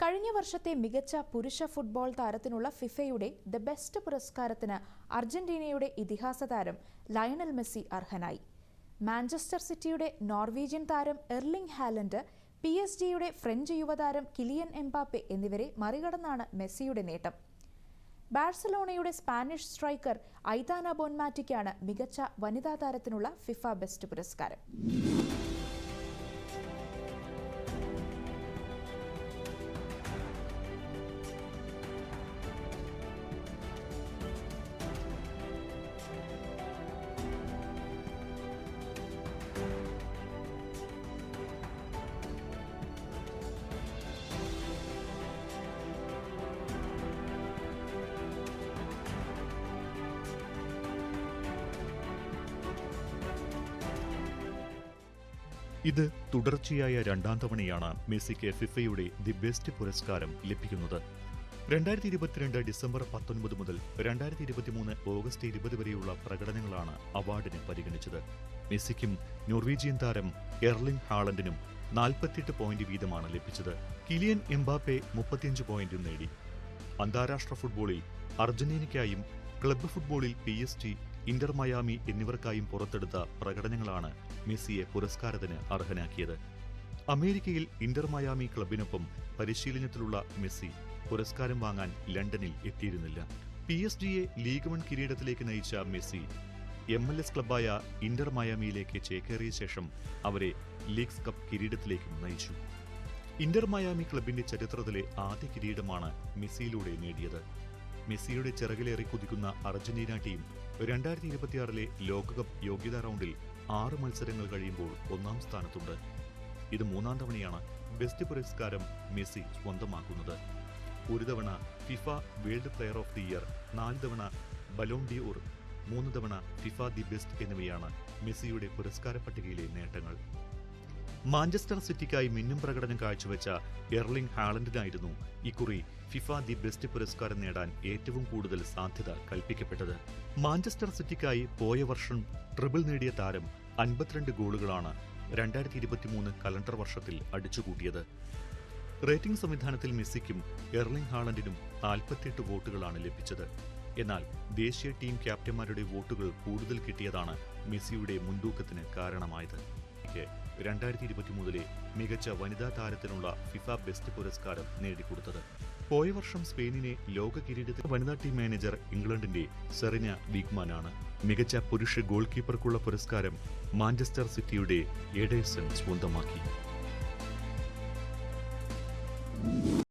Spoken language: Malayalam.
കഴിഞ്ഞ വർഷത്തെ മികച്ച പുരുഷ ഫുട്ബോൾ താരത്തിനുള്ള ഫിഫയുടെ ദ ബെസ്റ്റ് പുരസ്കാരത്തിന് അർജന്റീനയുടെ ഇതിഹാസ താരം ലയണൽ മെസ്സി അർഹനായി. മാഞ്ചസ്റ്റർ സിറ്റിയുടെ നോർവീജിയൻ താരം എർലിംഗ് ഹാലൻഡ് പി എസ് ജിയുടെ ഫ്രഞ്ച് യുവതാരം കിലിയൻ എംബാപ്പെ എന്നിവരെ മറികടന്നാണ് മെസ്സിയുടെ നേട്ടം. ബാഴ്സലോണയുടെ സ്പാനിഷ് സ്ട്രൈക്കർ ഐതാന ബോൺമാറ്റിക്കാണ് മികച്ച വനിതാ താരത്തിനുള്ള ഫിഫ ബെസ്റ്റ് പുരസ്കാരം. ഇത് തുടർച്ചയായ രണ്ടാം തവണയാണ് മെസ്സിക്ക് ഫിഫയുടെ ദി ബെസ്റ്റ് പുരസ്കാരം ലഭിക്കുന്നത്. രണ്ടായിരത്തി ഇരുപത്തിരണ്ട് ഡിസംബർ പത്തൊൻപത് മുതൽ രണ്ടായിരത്തി ഇരുപത്തിമൂന്ന് ഓഗസ്റ്റ് ഇരുപത് വരെയുള്ള പ്രകടനങ്ങളാണ് അവാർഡിന് പരിഗണിച്ചത്. മെസ്സിക്കും നോർവീജിയൻ താരം എർലിംഗ് ഹാളണ്ടിനും നാൽപ്പത്തിയെട്ട് പോയിന്റ് വീതമാണ് ലഭിച്ചത്. കിലിയൻ എംബാപ്പെ മുപ്പത്തിയഞ്ച് പോയിന്റും നേടി. അന്താരാഷ്ട്ര ഫുട്ബോളിൽ അർജന്റീനയ്ക്കായും ക്ലബ്ബ് ഫുട്ബോളിൽ P S G Inter Miami എന്നിവർക്കായും പുറത്തെടുത്ത പ്രകടനങ്ങളാണ് മെസ്സിയെ പുരസ്കാരത്തിന് അർഹനാക്കിയത്. അമേരിക്കയിൽ ഇന്റർ മയാമി ക്ലബിനൊപ്പം പരിശീലനത്തിലുള്ള മെസ്സി പുരസ്കാരം വാങ്ങാൻ ലണ്ടനിൽ എത്തിയിരുന്നില്ല. പി എസ് ഡിയെ ലീഗ് വൺ കിരീടത്തിലേക്ക് നയിച്ച മെസ്സി എം എൽ എസ് ക്ലബായ ഇന്റർ മയാമിയിലേക്ക് ചേക്കേറിയ ശേഷം അവരെ ലീഗ്സ് കപ്പ് കിരീടത്തിലേക്കും നയിച്ചു. ഇന്റർ മയാമി ക്ലബിന്റെ ചരിത്രത്തിലെ ആദ്യ കിരീടമാണ് മെസ്സിയിലൂടെ നേടിയത്. മെസ്സിയുടെ ചിറകിലേറി കുതിക്കുന്ന അർജന്റീന ടീം രണ്ടായിരത്തി ഇരുപത്തിയാറിലെ ലോകകപ്പ് യോഗ്യതാ റൗണ്ടിൽ ആറ് മത്സരങ്ങൾ കഴിയുമ്പോൾ ഒന്നാം സ്ഥാനത്തുണ്ട്. ഇത് മൂന്നാം തവണയാണ് ബെസ്റ്റ് പുരസ്കാരം മെസ്സി സ്വന്തമാക്കുന്നത്. ഒരു തവണ FIFA world player of the year നാല് തവണ ബലോൺ ഡി മൂന്ന് തവണ ഫിഫ ദി ബെസ്റ്റ് എന്നിവയാണ് മെസ്സിയുടെ പുരസ്കാര പട്ടികയിലെ നേട്ടങ്ങൾ. മാഞ്ചസ്റ്റർ സിറ്റിക്കായി മിന്നും പ്രകടനം കാഴ്ചവെച്ച എർലിംഗ് ഹാളൻഡിനായിരുന്നു ഇക്കുറി ഫിഫ ദി ബെസ്റ്റ് പുരസ്കാരം നേടാൻ ഏറ്റവും കൂടുതൽ സാധ്യത കൽപ്പിക്കപ്പെട്ടത്. മാഞ്ചസ്റ്റർ സിറ്റിക്കായി പോയ വർഷം ട്രിബിൾ നേടിയ താരം അൻപത്തിരണ്ട് ഗോളുകളാണ് രണ്ടായിരത്തി ഇരുപത്തിമൂന്ന് കലണ്ടർ വർഷത്തിൽ അടിച്ചുകൂട്ടിയത്. റേറ്റിംഗ് സംവിധാനത്തിൽ മെസ്സിക്കും എർലിംഗ് ഹാളൻഡിനും നാൽപ്പത്തിയെട്ട് വോട്ടുകളാണ് ലഭിച്ചത്. എന്നാൽ ദേശീയ ടീം ക്യാപ്റ്റന്മാരുടെ വോട്ടുകൾ കൂടുതൽ കിട്ടിയതാണ് മെസ്സിയുടെ മുൻതൂക്കത്തിന് കാരണമായത്. രണ്ടായിരത്തി ഇരുപത്തിമൂന്നിലെ മികച്ച വനിതാ താരത്തിനുള്ള ഫിഫ ബെസ്റ്റ് പുരസ്കാരം നേടിക്കൊടുത്തത്. പോയ വർഷം സ്പെയിനിനെ ലോക കിരീടത്തിൽ വനിതാ ടീം മാനേജർ ഇംഗ്ലണ്ടിന്റെ സെറിന വീഗ്മാനാണ്. മികച്ച പുരുഷ ഗോൾ കീപ്പർക്കുള്ള പുരസ്കാരം മാഞ്ചസ്റ്റർ സിറ്റിയുടെ എഡേഴ്സൺ സ്വന്തമാക്കി.